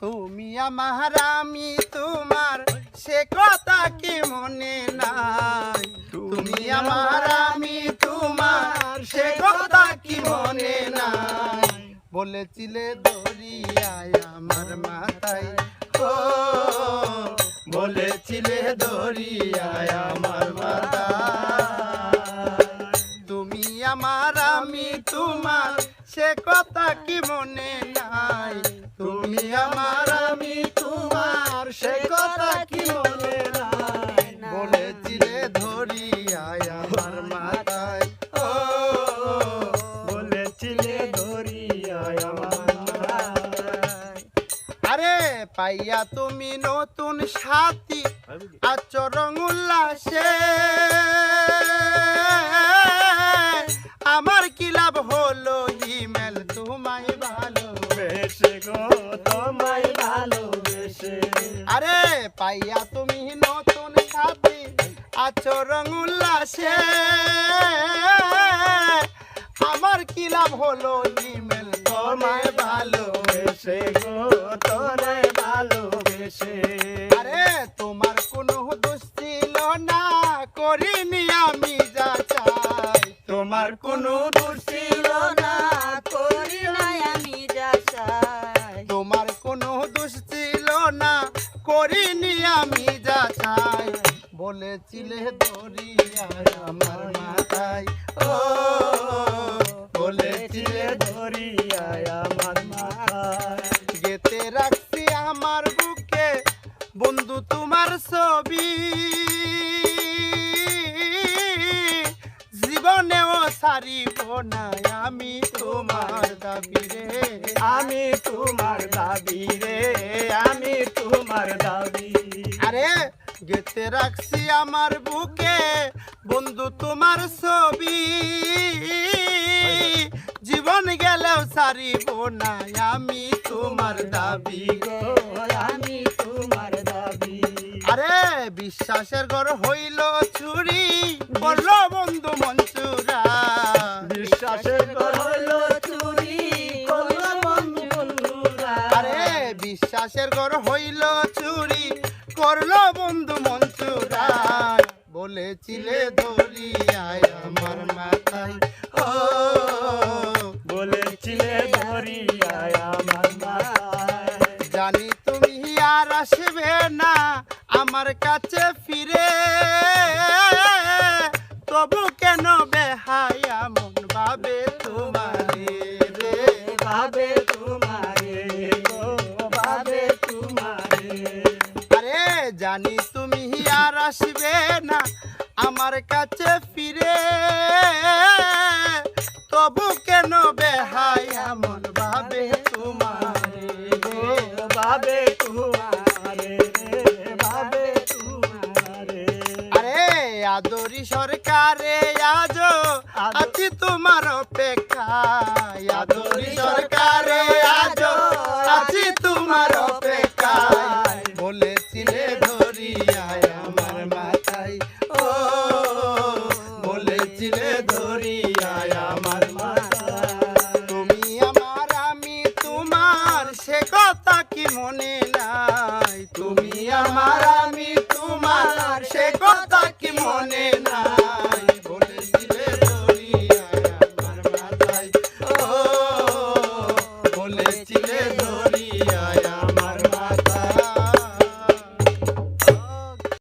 তুমি আমি তোমার, সে কথা কি মনে নাই? তুমি আমি তোমার, সে কথা কি মনে নাই? বলেছিলে দরিয়ায় আমার মাথায়, ও, বলেছিলে দরিয়ায় আমার মাথায়। তুমি আমার আমি তোমার, সে কথা কি মনে নাই? তুমি আমার, আমি তোমার, সে কথা কি মনে নাই? বলেছিলে ধরিয়ায় আমার মাথায়। ও বলেছিলে দরিয়ায় আমার আরে পাইয়া তুমি নতুন সাথী, আচরণ উল্লাসে। আরে পাইয়া তুমি নতুন সাথী আচরণ উল্লাসে। আমার কি লাভ হলো ইমেল তোমায় ভালো বেশে গো তোরে ভালোবেসে? আরে তোমার কোনো দোষ ছিল না, করিনি আমি যা চাই। তোমার কোনো দোষ ছিল না করিনি আমি যা চাই। বলেছিলে দরিয়া আমার মাথায়। ও, বলেছিলে দরিয়া আমার মাথায়। গেতে রাখছি আমার বুকে, বন্ধু তোমার ছবি। না আমি তোমার দাবি রে। আমি তোমার দাবি রে আমি তোমার দাবি। আরে গেতে রাখছি আমার বুকে বন্ধু তোমার ছবি। জীবন গেলেও সারিব না আমি তোমার দাবি গো। আমি তোমার দাবি। আরে বিশ্বাসের ঘর হইল চুরি করল বন্ধু মঞ্চুরা। বিশ্বাসের ঘর হইল চুরি করল বন্ধু বন্ধুরা আরে বিশ্বাসের ঘর হইল চুরি করল বন্ধু মঞ্চুরা বলেছিলে দরিয়ায় আমার মাথায়। ও বলেছিলে দরিয়ায় আমার মাথায়। জানি তুমি আর আসবে না আমার কাছে ফিরে। তোমারে তোমারে। আরে জানি তুমি আর আসবে না আমার কাছে ফিরে। তবু কেন বেহায়া মন ভাবে তোমারে রে ভাবে তোমারে ভাবে তোমারে। আরে আদরি সরকারে আজ আছি তোমার অপেক্ষায়। আদরি সরকারে